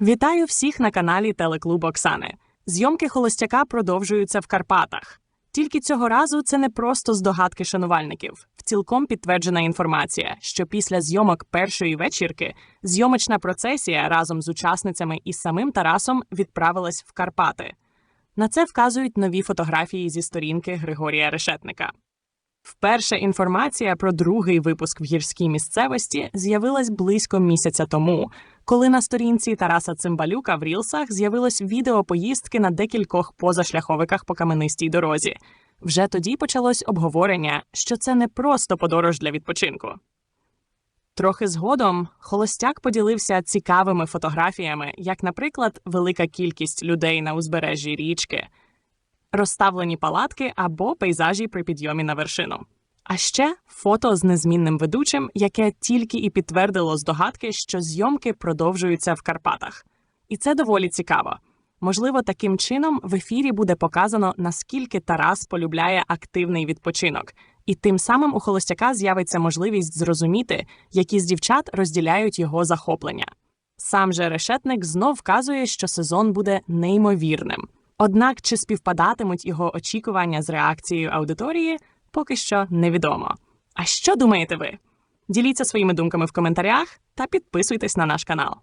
Вітаю всіх на каналі Телеклуб Оксани. Зйомки холостяка продовжуються в Карпатах. Тільки цього разу це не просто здогадки шанувальників. В цілком підтверджена інформація, що після зйомок першої вечірки зйомочна процесія разом з учасницями і самим Тарасом відправилась в Карпати. На це вказують нові фотографії зі сторінки Григорія Решетника. Вперше інформація про другий випуск в гірській місцевості з'явилась близько місяця тому, коли на сторінці Тараса Цимбалюка в Рілсах з'явилось відео поїздки на декількох позашляховиках по каменистій дорозі. Вже тоді почалось обговорення, що це не просто подорож для відпочинку. Трохи згодом холостяк поділився цікавими фотографіями, як, наприклад, велика кількість людей на узбережжі річки, розставлені палатки або пейзажі при підйомі на вершину. А ще фото з незмінним ведучим, яке тільки і підтвердило здогадки, що зйомки продовжуються в Карпатах. І це доволі цікаво. Можливо, таким чином в ефірі буде показано, наскільки Тарас полюбляє активний відпочинок, і тим самим у холостяка з'явиться можливість зрозуміти, які з дівчат розділяють його захоплення. Сам же решетник знов вказує, що сезон буде неймовірним. Однак чи співпадатимуть його очікування з реакцією аудиторії, поки що невідомо. А що думаєте ви? Діліться своїми думками в коментарях та підписуйтесь на наш канал.